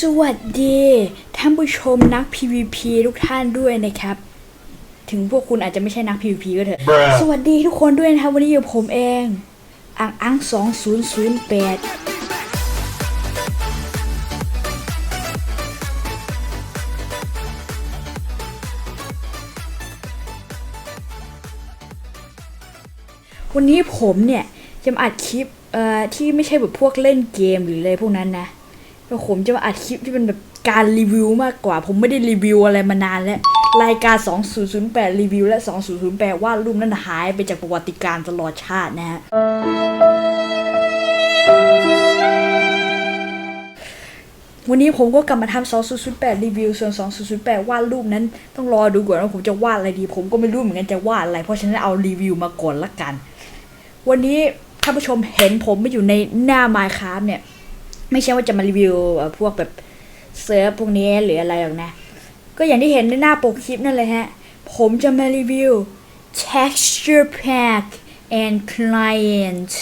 สวัสดีท่านผู้ชมนัก PVP ทุกท่านด้วยนะครับ ถึงพวกคุณอาจจะไม่ใช่นัก PVP ก็เถอะ Bruh สวัสดีทุกคนด้วยนะครับ วันนี้อยู่ผมเองอังอังสองศูนย์ศูนย์แปดวันนี้ผมเนี่ย จะมาอัดคลิปเอ่อที่ไม่ใช่แบบพวกเล่นเกมหรืออะไรพวกนั้นนะแต่ ผมจะมาอัดคลิปที่เป็นแบบการรีวิวมากกว่า ผมไม่ได้รีวิวอะไรมานานแล้ว รายการ 2008 รีวิว และ 2008วาดรูปนั้นหายไปจากประวัติการตลอดชาตินะฮะวันนี้ผมก็กลับมาทำ2008 รีวิว ส่วน 2008 วาดรูปนั้นต้องรอดูก่อนว่าผมจะวาดอะไรดี ผมก็ไม่รู้เหมือนกันจะวาดอะไร เพราะฉะนั้นเอารีวิวมาก่อนละกัน วันนี้ท่านผู้ชมเห็นผมมาอยู่ในหน้า Minecraft เนี่ย ไม่ใช่ว่าจะมารีวิวพวกแบบเซิร์ฟพวกนี้หรืออะไรหรอกนะ ก็อย่างที่เห็นในหน้าปกคลิปนั่นเลยฮะ ผมจะมารีวิว texture pack and client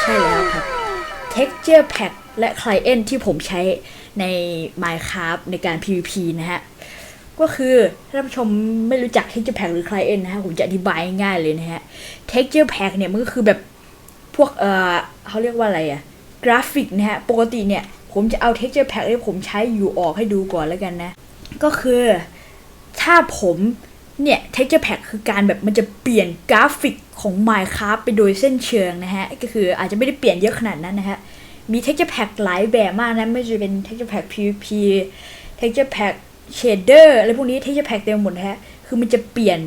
ใช่แล้วครับ texture pack และ client ที่ผมใช้ใน Minecraft ในการ PVP นะฮะ ก็คือถ้าท่านผู้ชมไม่รู้จัก texture pack หรือ client นะฮะ ผมจะอธิบายง่ายเลยนะฮะ texture pack เนี่ยมันก็คือแบบพวกเออเขาเรียกว่าอะไรอะ กราฟิกนะฮะ ปกติเนี่ย ผมจะเอา texture pack ที่ผมใช้อยู่ออกให้ดูก่อนแล้วกันนะ ก็คือถ้าผมเนี่ย texture pack คือการแบบมันจะเปลี่ยนกราฟิกของ Minecraft ไปโดยเส้นเชิงนะฮะ ก็คืออาจจะไม่ได้เปลี่ยนเยอะขนาดนั้นนะฮะ มี texture pack หลายแบบมากนะ ไม่ว่าจะเป็น texture pack PVP texture pack shader อะไรพวกนี้ texture pack เต็มหมดนะฮะ คือมันจะเปลี่ยน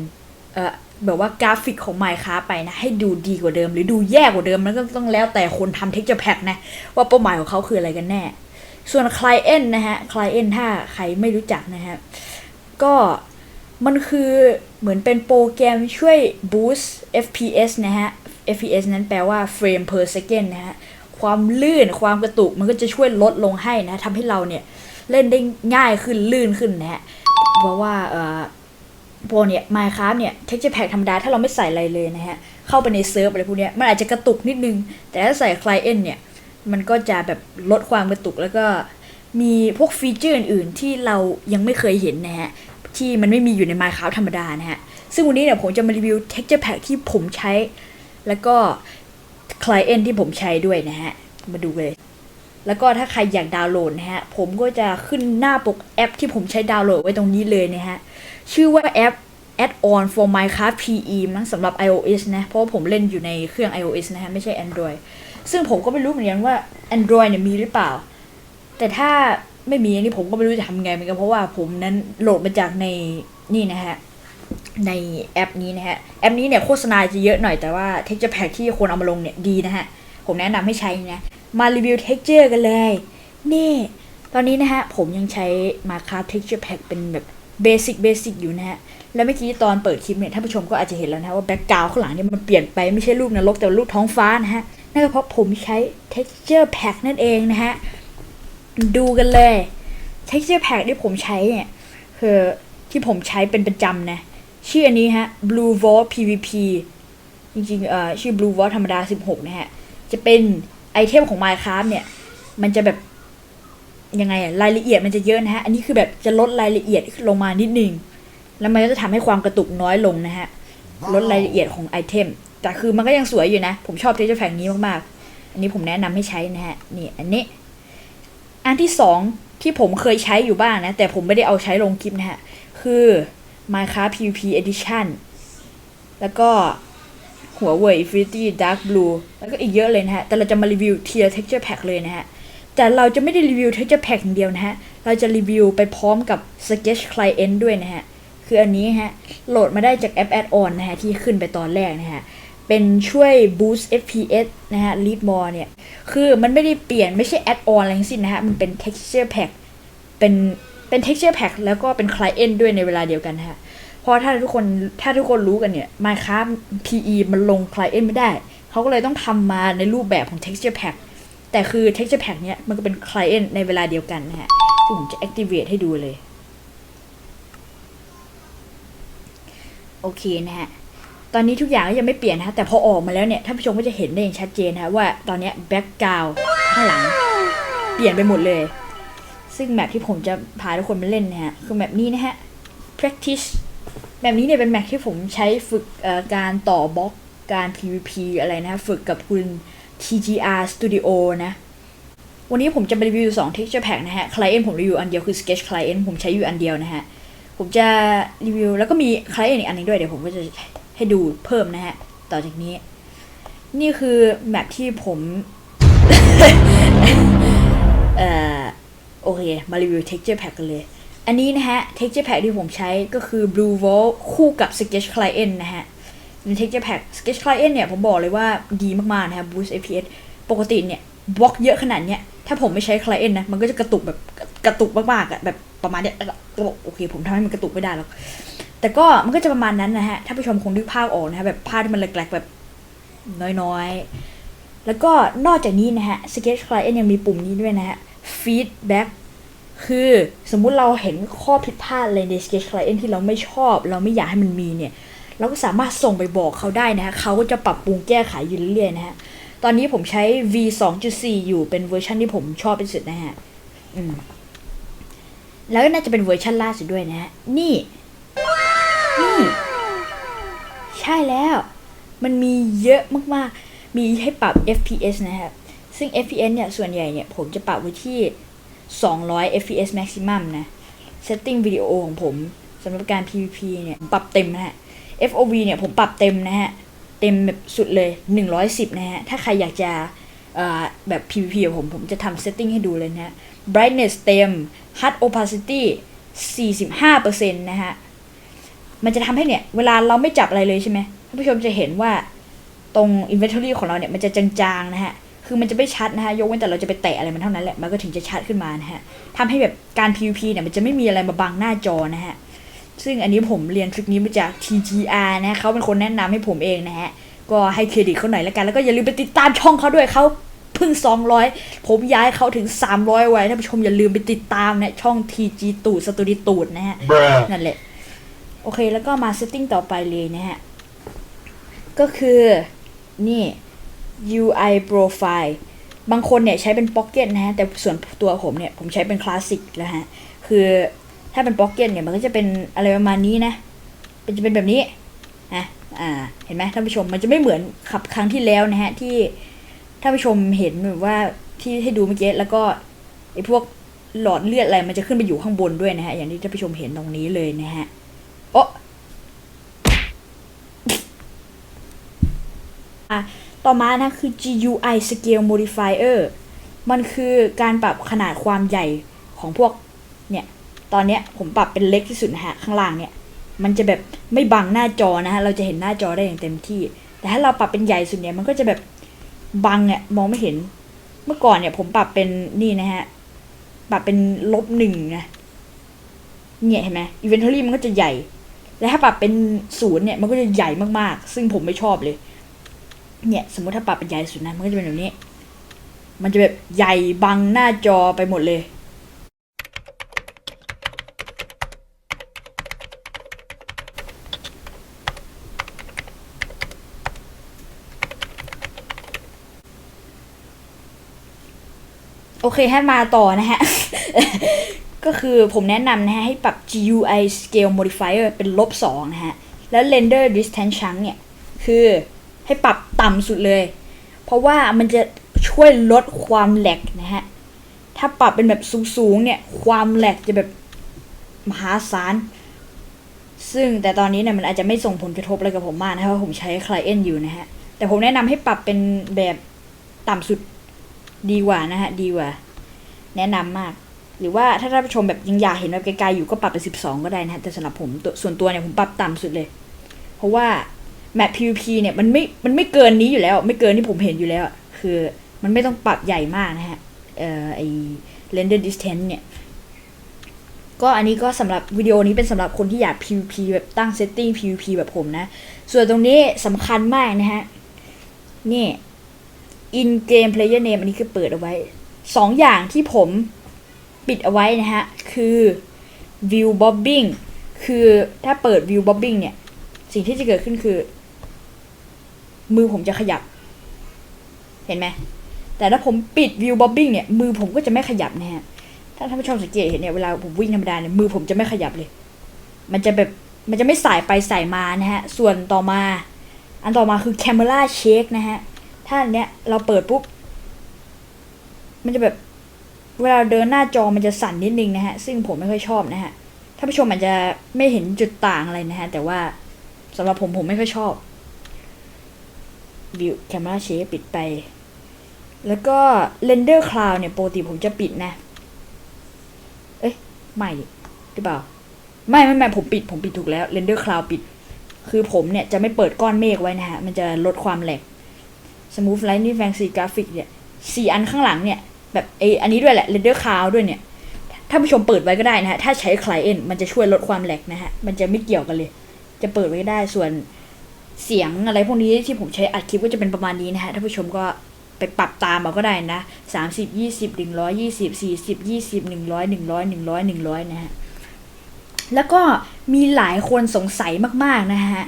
เอ่อ แบบว่ากราฟิกของ Minecraft ไปนะ ให้ดูดีกว่าเดิม หรือดูแย่กว่าเดิมมันก็ต้องแล้วแต่คนทำ texture pack นะ ว่าเป้าหมายของเขาคืออะไรกันแน่ ส่วน client นะฮะ client ถ้าใครไม่รู้จักนะฮะ ก็มันคือเหมือนเป็นโปรแกรมช่วย boost FPS นะฮะ FPS นั้นแปลว่า frame per second นะฮะ ความลื่นความกระตุกมันก็จะช่วยลดลงให้นะทำให้เราเนี่ย เล่นได้ง่ายขึ้นลื่นขึ้นนะฮะเพราะว่าเอ่อ โปรเนี่ย Minecraft เนี่ย texture pack ธรรมดาถ้าเราไม่ใส่อะไรเลยนะฮะ เข้าไปในเซิร์ฟอะไรพวกเนี้ยมันอาจจะกระตุกนิดนึง แต่ถ้าใส่ client เนี่ย มันก็จะแบบลดความกระตุกแล้วก็มีพวกฟีเจอร์อื่นๆ ที่เรายังไม่เคยเห็นนะฮะ ที่มันไม่มีอยู่ใน Minecraft ธรรมดานะฮะ ซึ่งวันนี้เนี่ยผมจะมารีวิว texture pack ที่ผมใช้ แล้วก็ client ที่ผมใช้ด้วยนะฮะ มาดูเลย แล้วก็ถ้าใครอยากดาวน์โหลดนะฮะ ผมก็จะขึ้นหน้าปกแอปที่ผมใช้ดาวน์โหลดไว้ตรงนี้เลยนะฮะ ชื่อว่าแอป add-on for Minecraft PE นะสำหรับ iOS นะ เพราะว่าผมเล่นอยู่ในเครื่อง iOS นะฮะ ไม่ใช่ Android ซึ่งผมก็ไม่รู้เหมือนกันว่า Android เนี่ยมีหรือเปล่า แต่ถ้าไม่มีอันนี้ผมก็ไม่รู้จะทำไงเหมือนกันเพราะว่าผมนั้นโหลดมาจากในนี่นะฮะในแอปนี้นะฮะ แอปนี้เนี่ยโฆษณาจะเยอะหน่อยแต่ว่า texture pack ที่คนเอามาลงเนี่ยดีนะฮะ ผมแนะนำให้ใช้นะ มารีวิว texture กันเลย นี่ ตอนนี้นะฮะ ผมยังใช้ Minecraft texture pack เป็นแบบเบสิกเบสิกอยู่นะฮะ แล้วเมื่อกี้ตอนเปิดคลิปเนี่ยท่านผู้ชมก็อาจจะเห็นแล้วนะว่าแบ็กกราวข้างหลังเนี่ยมันเปลี่ยนไปไม่ใช่รูปนรกแต่รูปท้องฟ้านะฮะ นั่นก็เพราะผมใช้ texture pack นั่นเองนะฮะ ดูกันเลย texture pack ที่ผมใช้เนี่ยคือที่ผมใช้เป็นประจำนะ ชื่ออันนี้ฮะ blue vault pvp จริงๆเอ่อชื่อ blue vault ธรรมดา 16 นะฮะ จะเป็น ไอเทมของ minecraft เนี่ย มันจะแบบยังไงอะรายละเอียดมันจะเยอะนะฮะ อันนี้คือแบบจะลดรายละเอียดลงมานิดนึง แล้วมันก็จะทำให้ความกระตุกน้อยลงนะฮะ ลดรายละเอียดของไอเทม แต่คือมันก็ยังสวยอยู่นะ ผมชอบ texture pack นี้มากๆ อันนี้ผมแนะนำให้ใช้นะฮะ นี่อันนี้ อันที่สองที่ผมเคยใช้อยู่บ้างนะ แต่ผมไม่ได้เอาใช้ลงคลิปนะฮะ คือ Minecraft PVP Edition แล้วก็ หัวเว่ย Infinity Dark Blue แล้วก็อีกเยอะเลยนะฮะ แต่เราจะมารีวิว Tier Texture Pack เลยนะฮะ แต่เราจะไม่ได้รีวิว Texture Pack อย่างเดียวนะฮะ เราจะรีวิวไปพร้อมกับ Sketch Client ด้วยนะฮะ คืออันนี้ฮะ โหลดมาได้จากแอป Add-on นะฮะ ที่ขึ้นไปตอนแรกนะฮะ เป็นช่วย boost FPS นะฮะ Lead More เนี่ย คือมันไม่ได้เปลี่ยนไม่ใช่ Add-on อะไรทั้งสิ้นนะฮะ มันเป็น Texture Pack เป็นเป็น texture pack แล้วก็เป็น client ด้วยในเวลาเดียวกันนะฮะ เพราะถ้าทุกคนถ้าทุกคนรู้กันเนี่ย Minecraft PE มันลง client ไม่ได้ เขาก็เลยต้องทำมาในรูปแบบของ texture pack แต่คือ texture pack เนี่ยมันก็เป็น client ในเวลาเดียวกันนะฮะผมจะ activate ให้ดูเลย โอเคนะฮะ ตอนนี้ทุกอย่างก็ยังไม่เปลี่ยนนะฮะแต่พอออกมาแล้วเนี่ยท่านผู้ชมก็จะเห็นได้อย่างชัดเจนนะฮะว่าตอนนี้ background ข้างหลัง เปลี่ยนไปหมดเลย ซึ่งแมปที่ผมจะพาทุกคนมาเล่นนะฮะ คือแมปนี้นะฮะ practice แบบนี้เนี่ยเป็นแมปที่ผมใช้ฝึกการต่อบล็อกการ PVP อะไรนะ ฝึกกับคุณ TGR Studio นะ วันนี้ผมจะมารีวิว 2 texture pack นะฮะ client ผมรีวิวอันเดียวคือ sketch client ผมใช้อยู่อันเดียวนะฮะ ผมจะรีวิวแล้วก็มี client อีกอันหนึงด้วย เดี๋ยวผมก็จะให้ดูเพิ่มนะฮะ ต่อจากนี้ นี่คือแมปที่ผม เอ่อ โอเค มารีวิว texture pack กันเลย อันนี้นะฮะ texture pack ที่ผมใช้ก็คือ blue wall คู่กับ sketch client นะฮะเป็น texture pack sketch client เนี่ยผมบอกเลยว่าดีมากๆนะครับ boost FPS ปกติเนี่ยบล็อกเยอะขนาดเนี้ย ถ้าผมไม่ใช้ client นะ มันก็จะกระตุกแบบกระตุกมากๆอะแบบประมาณเนี้ยโอเค ผมทำให้มันกระตุกไม่ได้หรอกแต่ก็มันก็จะประมาณนั้นนะฮะ ถ้าผู้ชมคงนึกภาพออกนะฮะ แบบภาพที่มันแหลกๆแบบน้อยๆ แล้วก็นอกจากนี้นะฮะ sketch client ยังมีปุ่มนี้ด้วยนะฮะ feedback คือสมมุติเราเห็นข้อผิดพลาดอะไรใน Sketch Client ที่เราไม่ชอบ เราไม่อยากให้มันมีเนี่ย เราก็สามารถส่งไปบอกเขาได้นะฮะเขาก็จะปรับปรุงแก้ไขอยู่เรื่อยๆนะฮะ ตอนนี้ผมใช้ V 2.4 อยู่เป็นเวอร์ชันที่ผมชอบที่สุดนะฮะอืมแล้วก็น่าจะเป็นเวอร์ชันล่าสุดด้วยนะฮะ นี่ นี่ ใช่แล้ว มันมีเยอะมากๆ มีให้ปรับ FPS นะครับ ซึ่ง FPS เนี่ย ส่วนใหญ่เนี่ย ผมจะปรับไว้ที่ 200 fps maximum นะ setting วิดีโอของผมสำหรับการ PVP เนี่ยปรับเต็มนะฮะ FOV เนี่ยผมปรับเต็มนะฮะ เต็มแบบสุดเลย 110 นะฮะ ถ้าใครอยากจะแบบ PVP กับผมผมจะทำ setting ให้ดูเลยนะฮะ brightness เต็ม hard opacity 45%นะฮะ มันจะทำให้เนี่ย เวลาเราไม่จับอะไรเลยใช่ไหมท่านผู้ชมจะเห็นว่าตรง inventory ของเราเนี่ย มันจะจางๆ นะฮะ คือมันจะไม่ชัดนะฮะยกเว้นแต่เราจะไปแตะอะไรมันเท่านั้นแหละมันก็ถึงจะชัดขึ้นมานะฮะทำให้แบบการ PVP เนี่ยมันจะไม่มีอะไรมาบังหน้าจอนะฮะซึ่งอันนี้ผมเรียนทริคนี้มาจาก TGR นะเขาเป็นคนแนะนำให้ผมเองนะฮะก็ให้เครดิตเขาหน่อยแล้วกัน แล้วก็อย่าลืมไปติดตามช่องเขาด้วยเขาเพิ่ง 200 ผมย้ายเขาถึง 300 ไว้ท่านผู้ชมอย่าลืมไปติดตามนะช่อง TG ตูดสตูดิตูดนะฮะ Bruh. นั่นแหละโอเคแล้วก็มา setting ต่อไปเลยนะฮะก็คือนี่ UI profile บางคนเนี่ยใช้เป็น pocket นะฮะ แต่ส่วนตัวผมเนี่ย ผมใช้เป็น classic แล้วฮะ คือถ้าเป็น pocket เนี่ย มันก็จะเป็นอะไรประมาณนี้นะ เป็นจะเป็นแบบนี้นะอ่า เห็นไหมท่านผู้ชม มันจะไม่เหมือนขับครั้งที่แล้วนะฮะ ที่ท่านผู้ชมเห็นแบบว่าที่ให้ดูเมื่อกี้ แล้วก็ไอ้พวกหลอดเลือดอะไร มันจะขึ้นไปอยู่ข้างบนด้วยนะฮะ อย่างที่ท่านผู้ชมเห็นตรงนี้เลยนะฮะโอะอะ ต่อมานะคือ GUI Scale Modifier มันคือการปรับขนาดความใหญ่ของพวกเนี่ย ตอนเนี้ยผมปรับเป็นเล็กที่สุดนะฮะ ข้างล่างเนี่ย มันจะแบบไม่บังหน้าจอนะฮะ เราจะเห็นหน้าจอได้อย่างเต็มที่ แต่ถ้าเราปรับเป็นใหญ่สุดเนี่ยมันก็จะแบบบังเนี่ยมองไม่เห็น เมื่อก่อนเนี่ยผมปรับเป็นนี่นะฮะ ปรับเป็นลบหนึ่งนะเนี่ยเห็นไหม inventory มันก็จะใหญ่ แล้วถ้าปรับเป็นศูนย์เนี่ยมันก็จะใหญ่มากๆ ซึ่งผมไม่ชอบเลย เนี่ยสมมติถ้าปรับเป็นใหญ่สุดนะมันก็จะเป็นแบบนี้ มันจะแบบใหญ่บังหน้าจอไปหมดเลย โอเคให้มาต่อนะฮะ ก็คือผมแนะนำนะฮะ ให้ปรับ GUI Scale Modifier เป็นลบสองนะฮะ แล้ว Render Distance Chunk เนี่ย คือ ให้ปรับต่ำสุดเลย เพราะว่ามันจะช่วยลดความแหลกนะฮะ ถ้าปรับเป็นแบบสูงๆเนี่ย ความแหลกจะแบบมหาศาล ซึ่งแต่ตอนนี้เนี่ยมันอาจจะไม่ส่งผลกระทบอะไรกับผมมากนะเพราะผมใช้ Client อยู่นะฮะ แต่ผมแนะนำให้ปรับเป็นแบบต่ำสุดดีกว่านะฮะ ดีกว่า แนะนำมาก หรือว่าถ้าท่านผู้ชมแบบยังอยากเห็นแบบไกลๆอยู่ก็ปรับเป็น 12 ก็ได้นะฮะ แต่สำหรับผมตัวส่วนตัวเนี่ยผมปรับต่ำสุดเลย เพราะว่า แมป PVP เนี่ยมันไม่มันไม่เกินนี้อยู่แล้ว ไม่เกินที่ผมเห็นอยู่แล้ว คือมันไม่ต้องปรับใหญ่มากนะฮะเอ่อไอ render distance เนี่ย ก็อันนี้ก็สำหรับวิดีโอนี้เป็นสำหรับคนที่อยาก PVP แบบตั้ง setting PVP แบบผมนะ ส่วนตรงนี้สำคัญมากนะฮะ นี่ in game player name อันนี้คือเปิดเอาไว้สองอย่างที่ผมปิดเอาไว้นะฮะ คือ view bobbing คือถ้าเปิด view bobbing เนี่ย สิ่งที่จะเกิดขึ้นคือ มือผมจะขยับ เห็นไหมแต่ถ้าผมปิด view bobbing เนี่ยมือผมก็จะไม่ขยับนะฮะถ้าท่านผู้ชมสังเกตเห็นเนี่ยเวลาผมวิ่งธรรมดาเนี่ยมือผมจะไม่ขยับเลย มันจะแบบมันจะไม่สายไปสายมานะฮะ ส่วนต่อมา อันต่อมาคือ camera shake นะฮะถ้าอันเนี้ยเราเปิดปุ๊บ มันจะแบบเวลาเดินหน้าจอมันจะสั่นนิดนึงนะฮะ ซึ่งผมไม่ค่อยชอบนะฮะถ้านผู้ชมอาจจะไม่เห็นจุดต่างอะไรนะฮะ แต่ว่าสำหรับผมผมไม่ค่อยชอบ วิว camera shake ปิดไป แล้วก็ render cloud เนี่ยปกติผมจะปิดนะ เอ้ยไม่หรือเปล่า ไม่ไม่ไม่ผมปิดผมปิดถูกแล้ว render cloud ปิด คือผมเนี่ยจะไม่เปิดก้อนเมฆไว้นะฮะ มันจะลดความแหลก smooth lightning fancy graphic เนี่ยสี่อันข้างหลังเนี่ย แบบไออันนี้ด้วยแหละ render cloud ด้วยเนี่ยถ้าผู้ชมเปิดไว้ก็ได้นะฮะ ถ้าใช้ client มันจะช่วยลดความแหลกนะฮะ มันจะไม่เกี่ยวกันเลย จะเปิดไว้ก็ได้ส่วน เสียงอะไรพวกนี้ที่ผมใช้อัดคลิปก็จะเป็นประมาณนี้นะฮะถ้านผู้ชมก็ไปปรับตามเอาก็ได้นะสามสิบยี่สิบหนึ่งร้อยยี่สิบสี่สิบยี่สิบหนึ่งร้อยหนึ่งร้อยหนึ่งร้อยหนึ่งร้อยนะฮะแล้วก็มีหลายคนสงสัยมากๆนะฮะ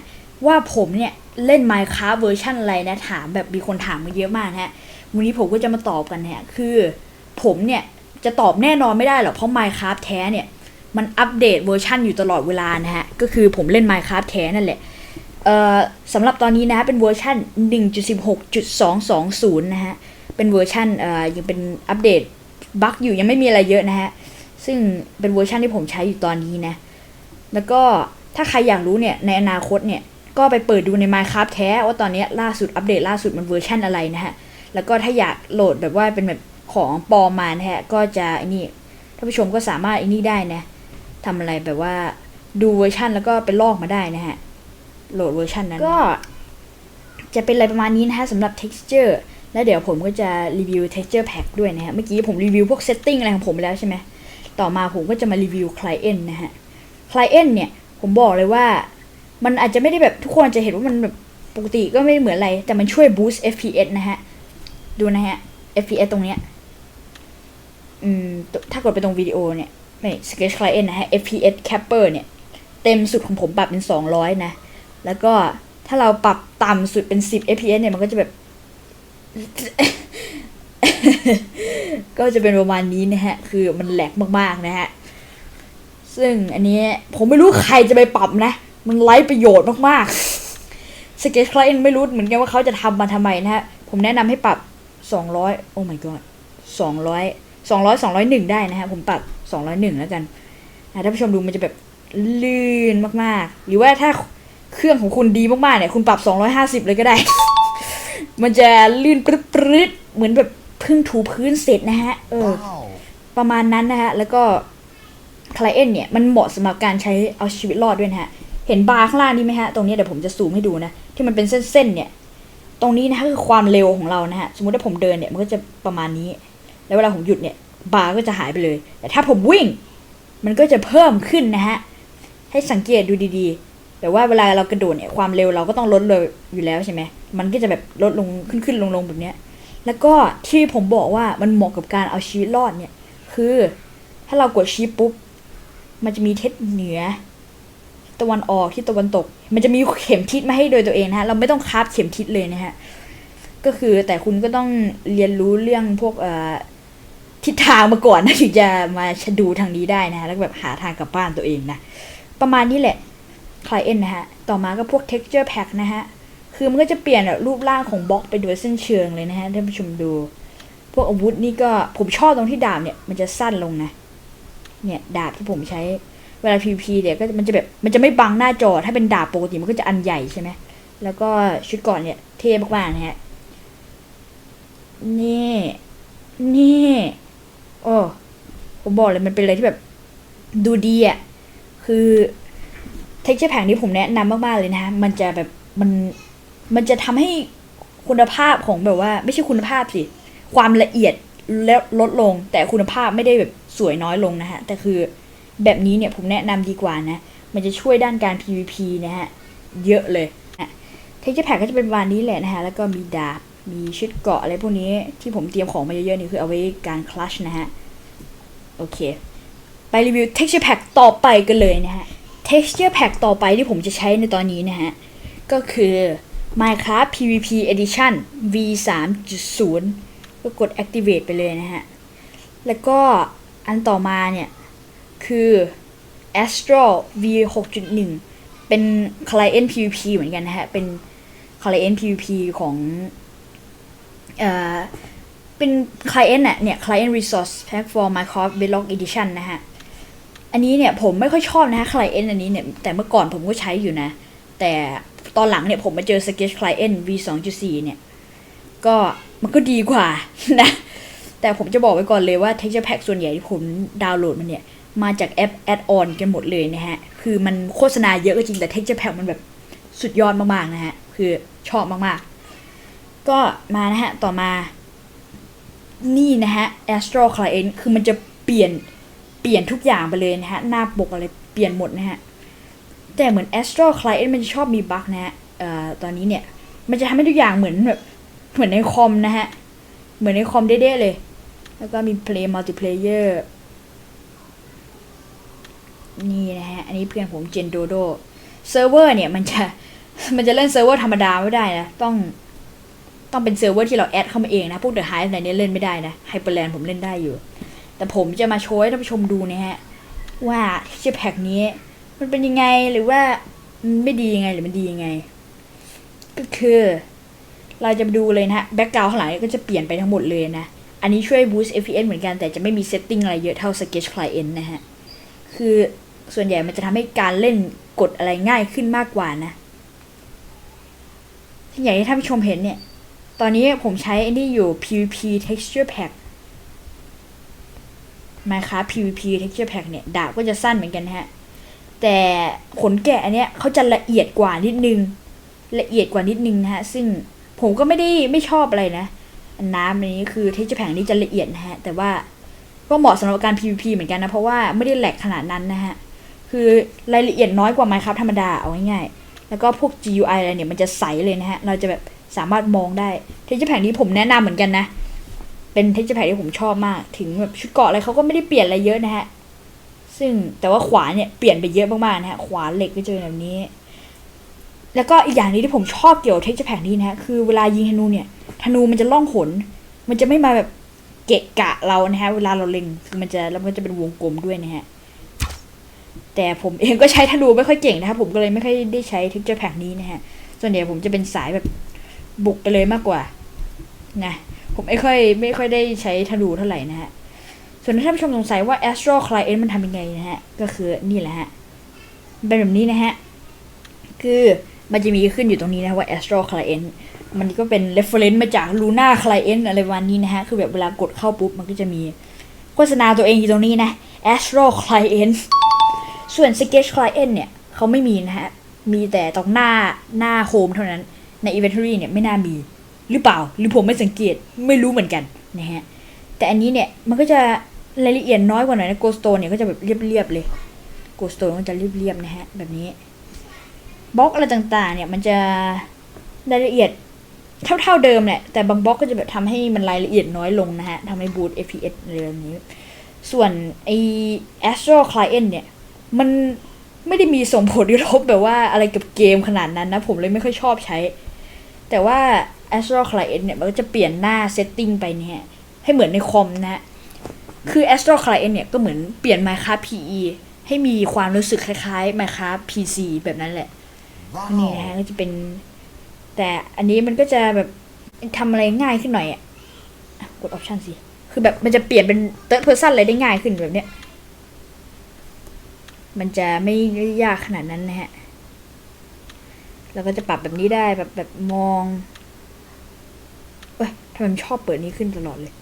ว่าผมเนี่ยเล่น Minecraft เวอร์ชันอะไรนะถามแบบมีคนถามมาเยอะมากนะฮะวันนี้ผมก็จะมาตอบกันนะฮะคือผมเนี่ยจะตอบแน่นอนไม่ได้หรอกเพราะ Minecraft แท้เนี่ยมันอัปเดตเวอร์ชันอยู่ตลอดเวลานะฮะก็คือผมเล่น Minecraft แท้นั่นแหละ สำหรับตอนนี้นะฮะเป็นเวอร์ชัน1.16.220 นะฮะ เป็นเวอร์ชันยังเป็นอัปเดตบั๊กอยู่ยังไม่มีอะไรเยอะนะฮะ ซึ่งเป็นเวอร์ชันที่ผมใช้อยู่ตอนนี้นะ แล้วก็ถ้าใครอยากรู้เนี่ย ในอนาคตเนี่ย ก็ไปเปิดดูใน Minecraft แท้ว่าตอนนี้ล่าสุดอัปเดตล่าสุดมันเวอร์ชันอะไรนะฮะ แล้วก็ถ้าอยากโหลดแบบว่าเป็นแบบของปลอมมานะฮะ ก็จะไอ้นี่ท่านผู้ชมก็สามารถไอ้นี่ได้นะทำอะไรแบบว่าดูเวอร์ชันแล้วก็ไปลอกมาได้นะฮะ โหลดเวอร์ชันนั้น ก็ จะเป็นอะไรประมาณนี้นะฮะสำหรับ texture แล้วเดี๋ยวผมก็จะรีวิว texture pack ด้วยนะฮะ เมื่อกี้ผมรีวิวพวก setting อะไรของผมไปแล้วใช่ไหม ต่อมาผมก็จะมารีวิว client นะฮะ client เนี่ย ผมบอกเลยว่า มันอาจจะไม่ได้แบบทุกคนจะเห็นว่ามันแบบปกติก็ไม่เหมือนอะไร แต่มันช่วย boost FPS นะฮะ ดูนะฮะ FPS ตรงเนี้ย อืม ถ้ากดไปตรงวิดีโอเนี่ยไม่ sketch client นะฮะ FPS capper เนี่ย เต็มสุดของผมปรับเป็น 200 นะ แล้วก็ถ้าเราปรับต่ำสุดเป็น 10 fps เนี่ยมันก็จะแบบ ก็จะเป็นประมาณนี้นะฮะ คือมันแหลกมากๆนะฮะ ซึ่งอันนี้ผมไม่รู้ใครจะไปปรับนะ มันไร้ประโยชน์มากๆ Sketch Client ไม่รู้เหมือนกันว่าเขาจะทำมาทำไมนะฮะ ผมแนะนำให้ปรับ 200 โอ้ my god 200 200 201 ได้นะฮะ ผมปรับ 201 แล้วกันอะถ้าผู้ชมดูมันจะแบบลื่นมากๆ หรือว่าถ้า เครื่องของคุณดีมากๆเนี่ยคุณปรับ 250 เลยก็ได้ มันจะลื่นปรึ๊ดๆเหมือนแบบเพิ่งถูพื้นเสร็จนะฮะ เออ ประมาณนั้นนะฮะ แล้วก็คลเอนเนี่ยมันเหมาะสำหรับการใช้เอาชีวิตรอดด้วยนะฮะ เห็นบาร์ข้างล่างนี่ไหมฮะ ตรงนี้เดี๋ยวผมจะซูมให้ดูนะ ที่มันเป็นเส้นๆเนี่ย ตรงนี้นะฮะคือความเร็วของเรานะฮะ สมมติถ้าผมเดินเนี่ยมันก็จะประมาณนี้ แล้วเวลาผมหยุดเนี่ยบาร์ก็จะหายไปเลย แต่ถ้าผมวิ่ง มันก็จะเพิ่มขึ้นนะฮะ ให้สังเกตดูดีๆ แต่ว่าเวลาเรากระโดดเนี่ยความเร็วเราก็ต้องลดเลยอยู่แล้วใช่ไหมมันก็จะแบบลดลงขึ้นขึ้นลงลงแบบเนี้ยแล้วก็ที่ผมบอกว่ามันเหมาะกับการเอาชีวิตรอดเนี่ย คือ ถ้าเรากดชีปุ๊บมันจะมีทิศเหนือตะวันออกที่ตะวันตก มันจะมีเข็มทิศมาให้โดยตัวเองนะฮะเราไม่ต้องคาฟเข็มทิศเลยนะฮะก็คือแต่คุณก็ต้องเรียนรู้เรื่องพวกเอ่อทิศทางมาก่อนนะถึงจะมาดูทางนี้ได้นะฮะแล้วแบบหาทางกลับบ้านตัวเองนะประมาณนี้แหละ client นะฮะ ต่อมาก็พวก texture pack นะฮะ คือมันก็จะเปลี่ยนรูปร่างของบล็อกไปโดยเส้นเชิงเลยนะฮะท่านผู้ชมดู พวกอาวุธนี่ก็ผมชอบตรงที่ดาบเนี่ยมันจะสั้นลงนะ เนี่ยดาบที่ผมใช้เวลา PVP เนี่ยก็มันจะแบบมันจะไม่บังหน้าจอ ถ้าเป็นดาบปกติมันก็จะอันใหญ่ใช่ไหม แล้วก็ชุดก่อนเนี่ยเท่มากๆนะฮะ นี่ นี่ โอ้ ผมบอกเลยมันเป็นอะไรที่แบบดูดีอะ คือ texture pack นี้ผมแนะนำมากๆเลยนะฮะมันจะแบบมันมันจะทำให้คุณภาพของแบบว่า ไม่ใช่คุณภาพสิ ความละเอียดแล้วลดลง แต่คุณภาพไม่ได้แบบสวยน้อยลงนะฮะ แต่คือแบบนี้เนี่ยผมแนะนำดีกว่านะ มันจะช่วยด้านการ PVP นะฮะ เยอะเลยเทคเจอร์แพคก็จะเป็นประมาณนี้แหละนะฮะ แล้วก็มีดาบ มีชุดเกราะอะไรพวกนี้ที่ผมเตรียมของมาเยอะๆนี่คือเอาไว้การคลัชนะฮะ โอเค ไปรีวิว texture pack ต่อไปกันเลยนะฮะ texture pack ต่อไปที่ผมจะใช้ในตอนนี้นะฮะ ก็คือ Minecraft PVP Edition V 3.0ก็กด activate ไปเลยนะฮะ แล้วก็อันต่อมาเนี่ย คือ Astro V 6.1 เป็น Client PVP เหมือนกันนะฮะ เป็น Client PVP ของเอ่อเป็น Client เนี่ย Client Resource Pack for Minecraft Bedrock Edition นะฮะ อันนี้เนี่ยผมไม่ค่อยชอบนะฮะ Client อันนี้เนี่ยแต่เมื่อก่อนผมก็ใช้อยู่นะ แต่ตอนหลังเนี่ยผมมาเจอ Sketch Client V 2.4เนี่ย ก็มันก็ดีกว่านะ แต่ผมจะบอกไว้ก่อนเลยว่า Texture Pack ส่วนใหญ่ที่ผมดาวน์โหลดมันเนี่ย มาจากแอปแอดออนกันหมดเลยนะฮะ คือมันโฆษณาเยอะก็จริงแต่ Texture Pack มันแบบสุดยอดมากๆนะฮะ คือชอบมากๆ ก็มานะฮะ ต่อมา นี่นะฮะ Astro Client คือมันจะเปลี่ยน เปลี่ยนทุกอย่างไปเลยนะฮะ หน้าปกอะไรเปลี่ยนหมดนะฮะ แต่เหมือน Astro Client มันชอบมีบั๊กนะฮะเอ่อตอนนี้เนี่ย มันจะทำให้ทุกอย่างเหมือนแบบเหมือนในคอมนะฮะ เหมือนในคอมเด้ๆเลย แล้วก็มี Play Multiplayer นี่นะฮะ อันนี้เพื่อนผมเจนโดโดเซิร์ฟเวอร์เนี่ยมันจะมันจะเล่นเซิร์ฟเวอร์ธรรมดาไม่ได้นะ ต้องต้องเป็นเซิร์ฟเวอร์ที่เราแอดเข้ามาเองนะ พวกเดอะไฮฟ์อะไรเนี่ยเล่นไม่ได้นะไฮเปอร์แลนด์ผมเล่นได้อยู่ แต่ผมจะมาโชว์ให้ท่านผู้ชมดูนะฮะ ว่าเชแพ็กนี้ มันเป็นยังไงหรือว่ามันไม่ดียังไงหรือมันดียังไง ก็คือ เราจะดูเลยนะฮะแบ็กกราวด์ข้างหลังก็จะเปลี่ยนไปทั้งหมดเลยนะ อันนี้ช่วย boost FPS เหมือนกันแต่จะไม่มี setting อะไรเยอะเท่า Sketch Client นะฮะ คือส่วนใหญ่มันจะทำให้การเล่นกดอะไรง่ายขึ้นมากกว่านะอย่างที่ท่านผู้ชมเห็นเนี่ย ตอนนี้ผมใช้อ้นี่อยู่ PVP Texture Pack มาครับ PVP Texture Pack เนี่ย ดาบก็จะสั้นเหมือนกันนะฮะ แต่ขนแกะอันเนี้ยเขาจะละเอียดกว่านิดนึง ละเอียดกว่านิดนึงนะฮะ ซึ่งผมก็ไม่ได้ไม่ชอบอะไรนะ น้ำอันนี้คือ Texture Pack นี้จะละเอียดนะฮะ แต่ว่าก็เหมาะสำหรับการ PVP เหมือนกันนะ เพราะว่าไม่ได้แหลกขนาดนั้นนะฮะ คือรายละเอียดน้อยกว่า Minecraft ธรรมดาเอาง่ายๆ แล้วก็พวก GUI อะไรเนี่ยมันจะใสเลยนะฮะ เราจะแบบสามารถมองได้ Texture Pack นี้ผมแนะนำเหมือนกันนะ เป็น Texture Pack ที่ผมชอบมาก ถึงแบบชุดเกาะอะไรเขาก็ไม่ได้เปลี่ยนอะไรเยอะนะฮะ ซึ่งแต่ว่าขวานเนี่ยเปลี่ยนไปเยอะมากๆนะฮะ ขวานเหล็กก็จะเป็นแบบนี้ แล้วก็อีกอย่างนี้ที่ผมชอบเกี่ยวกับ Texture Pack นี้นะฮะ คือเวลายิงธนูเนี่ย ธนูมันจะล่องหนมันจะไม่มาแบบเกะกะเรานะฮะ เวลาเราเล็งคือมันจะแล้วมันจะเป็นวงกลมด้วยนะฮะ แต่ผมเองก็ใช้ธนูไม่ค่อยเก่งนะครับผมก็เลยไม่ค่อยได้ใช้ texture pack นี้นะฮะ ส่วนใหญ่ผมจะเป็นสายแบบบุกไปเลยมากกว่า นะ ผมไม่ค่อยไม่ค่อยได้ใช้ธนูเท่าไหร่นะฮะ ส่วนถ้าท่านผู้ชมสงสัยว่า Astro Client มันทำยังไงนะฮะ ก็คือนี่แหละฮะ เป็นแบบนี้นะฮะ คือมันจะมีขึ้นอยู่ตรงนี้นะว่า Astro Client มันก็เป็น reference มาจาก Luna Client อะไรประมาณนี้นะฮะ คือแบบเวลากดเข้าปุ๊บ มันก็จะมีโฆษณาตัวเองอยู่ตรงนี้นะ Astro Client ส่วน Sketch Client เนี่ยเขาไม่มีนะฮะ มีแต่ตรงหน้าหน้าโฮมเท่านั้น ใน Inventory เนี่ยไม่น่ามี หรือเปล่า หรือผมไม่สังเกตไม่รู้เหมือนกันนะฮะแต่อันนี้เนี่ยมันก็จะรายละเอียดน้อยกว่าหน่อยนะ Ghost Stone เนี่ยก็จะแบบเรียบๆเลย Ghost Stone มันจะเรียบๆนะฮะแบบนี้บล็อกอะไรต่างๆ เนี่ยมันจะรายละเอียดเท่าๆเดิมแหละแต่บางบล็อกก็จะแบบทำให้มันรายละเอียดน้อยลงนะฮะทำให้บูต FPS อะไรแบบนี้ ส่วนไอ Astro Client เนี่ย มันไม่ได้มีส่งผลกระทบแบบว่าอะไรกับเกมขนาดนั้นนะ ผมเลยไม่ค่อยชอบใช้ แต่ว่า Astro Client เนี่ยมันก็จะเปลี่ยนหน้าเซตติ้งไปเนี่ยให้เหมือนในคอมนะฮะคือ Astro Client เนี่ยก็เหมือนเปลี่ยน Minecraft PE ให้มีความรู้สึกคล้ายๆ Minecraft PC แบบนั้นแหละ นี่นะฮะก็จะเป็น แต่อันนี้มันก็จะแบบทำอะไรง่ายขึ้นหน่อยอะอะกดออปชันสิ คือแบบมันจะเปลี่ยนเป็น third person อะไรได้ง่ายขึ้นแบบเนี้ย มันจะไม่ได้ยากขนาดนั้นนะฮะ แล้วก็จะปรับแบบนี้ได้แบบแบบมองเอ้ย ทำไมชอบเปิดนี้ขึ้นตลอดเลย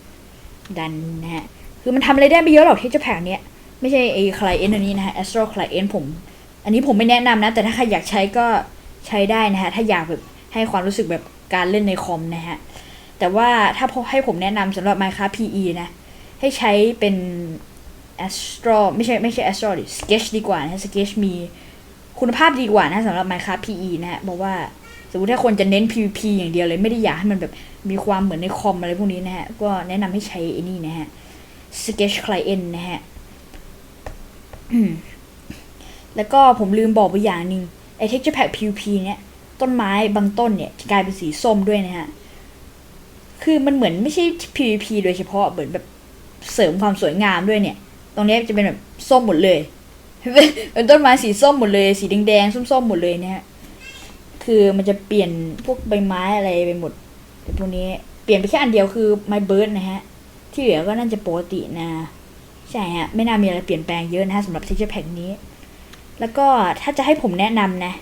ดันนะฮะ คือมันทำอะไรได้ไม่เยอะหรอกที่จะแผงเนี้ย ไม่ใช่ไอ้ client อันนี้นะฮะ Astro client ผม อันนี้ผมไม่แนะนำนะ แต่ถ้าใครอยากใช้ก็ใช้ได้นะฮะ ถ้าอยากแบบให้ความรู้สึกแบบการเล่นในคอมนะฮะ แต่ว่าถ้าพให้ผมแนะนำสำหรับ Minecraft PE นะ ให้ใช้เป็น Astro ไม่ใช่ไม่ใช่ Astro ดิ Sketch ดีกว่านะ Sketch มีคุณภาพดีกว่านะสำหรับ Minecraft PE นะฮะเพราะว่าสมมติถ้าคนจะเน้น PVP อย่างเดียวเลยไม่ได้อยากให้มันแบบ มีความเหมือนในคอมอะไรพวกนี้นะฮะ ก็แนะนำให้ใช้ไอ้นี่นะฮะ Sketch Client นะฮะแล้วก็ผมลืมบอกไปอย่างหนึ่งไอ้ texture pack PVP เนี่ย ต้นไม้บางต้นเนี่ยจะกลายเป็นสีส้มด้วยนะฮะ คือมันเหมือนไม่ใช่ PVP โดยเฉพาะเหมือนแบบเสริมความสวยงามด้วยเนี่ย ตรงนี้จะเป็นแบบส้มหมดเลย เป็นต้นไม้สีส้มหมดเลย สีแดงๆส้มๆหมดเลยเนี่ยฮะ คือมันจะเปลี่ยนพวกใบไม้อะไรไปหมด แต่พวกนี้เปลี่ยนไปแค่อันเดียวคือไม้เบิร์ดนะฮะ ที่เหลือก็น่าจะปกตินะ ใช่ฮะ ไม่น่ามีอะไรเปลี่ยนแปลงเยอะนะฮะสำหรับ texture pack นี้ แล้วก็ถ้าจะให้ผมแนะนำนะ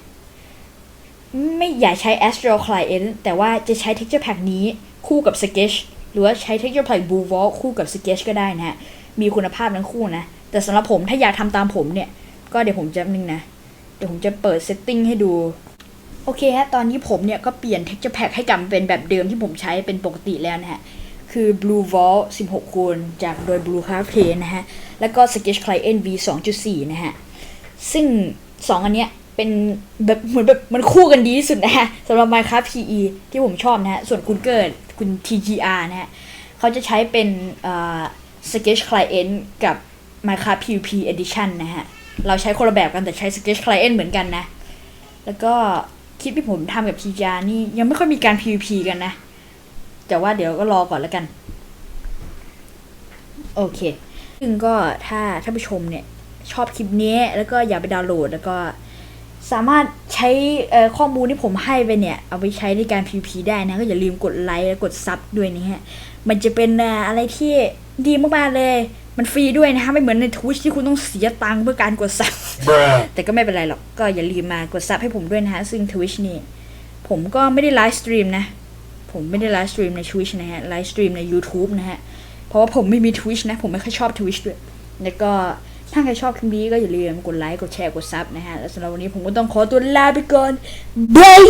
ไม่อยากใช้ Astral Client แต่ว่าจะใช้ texture pack นี้คู่กับ Sketch หรือว่าใช้ texture pack Blue Vault คู่กับ Sketch ก็ได้นะฮะ มีคุณภาพทั้งคู่นะ แต่สำหรับผมถ้าอยากทำตามผมเนี่ย ก็เดี๋ยวผมจะนึงนะ เดี๋ยวผมจะเปิด setting ให้ดู อเคฮะ ตอนนี้ผมเนี่ยก็เปลี่ยน texture pack ให้กลับเป็นแบบเดิมที่ผมใช้เป็นปกติแล้วนะฮะ คือ Blue Vault 16คูณจากโดย Blue Craft p a นะฮะ แล้วก็ Sketch Client V 2.4 นะฮะ ซึ่ง 2 อันเนี้ยเป็นแบบเหมือนแบบมันคู่กันดีที่สุดนะฮะสำหรับ Minecraft PE ที่ผมชอบนะฮะ ส่วนคุณเกิดคุณ TGR นะฮะ เขาจะใช้เป็น Sketch Client กับ Minecraft PVP Edition นะฮะ เราใช้คนละแบบกันแต่ใช้ Sketch Client เหมือนกันนะ แล้วก็ คลิปที่ผมทำกับ TGR นี่ยังไม่ค่อยมีการ PVP กันนะ แต่ว่าเดี๋ยวก็รอก่อนแล้วกัน โอเค ซึ่งก็ถ้าท่านผู้ชมเนี่ย ชอบคลิปนี้แล้วก็อยากไปดาวน์โหลดแล้วก็สามารถใช้ข้อมูลที่ผมให้ไปเนี่ย เอาไปใช้ในการ PVP ได้นะ ก็อย่าลืมกดไลค์และกดซับด้วยนะฮะ มันจะเป็นอ่าอะไรที่ดีมากๆเลย มันฟรีด้วยนะฮะไม่เหมือนใน Twitch ที่คุณต้องเสียตังค์เพื่อการกดซับ Bruh. แต่ก็ไม่เป็นไรหรอกก็อย่าลืมมากดซับให้ผมด้วยนะฮะซึ่ง Twitch นี่ผมก็ไม่ได้ไลฟ์สตรีมนะ ผมไม่ได้ไลฟ์สตรีมใน Twitch นะฮะไลฟ์สตรีมใน YouTube นะฮะ เพราะว่าผมไม่มี Twitch นะ ผมไม่ค่อยชอบ Twitch ด้วย แล้วก็ถ้าใครชอบคลิปนี้ก็อย่าลืมกดไลค์ กดแชร์ กดซับนะฮะ แล้วสำหรับวันนี้ผมก็ต้องขอตัวลาไปก่อนบาย